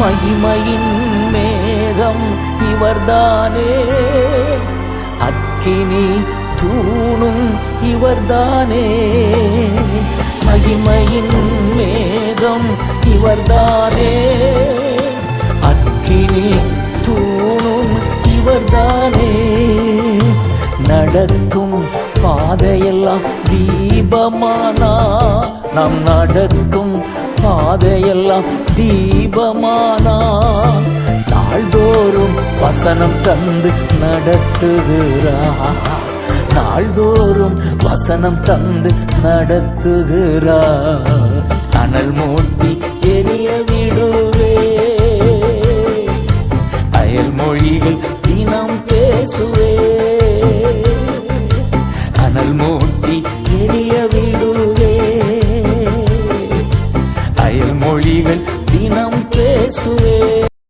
மகிமையின் மேகம் இவர்தானே. அக்கினி தூணும் இவர்தானே. மகிமையின் மேகம் இவர்தானே. அக்கினி தூணும் இவர்தானே. நடக்கும் பாதையெல்லாம் தீபமானா நாம் நடக்கும் பாதையெல்லாம் தீபமானா நாள்தோறும் வசனம் தந்து நடத்துகிறா. நாள்தோறும் வசனம் தந்து நடத்துகிறா. அனல் மூட்டி எரிய விடுவே. அயல் மொழிகள் தினம் பேசுவே. அனல் மூட்டி எரிய மொழிகள் தினம் பேசுவே.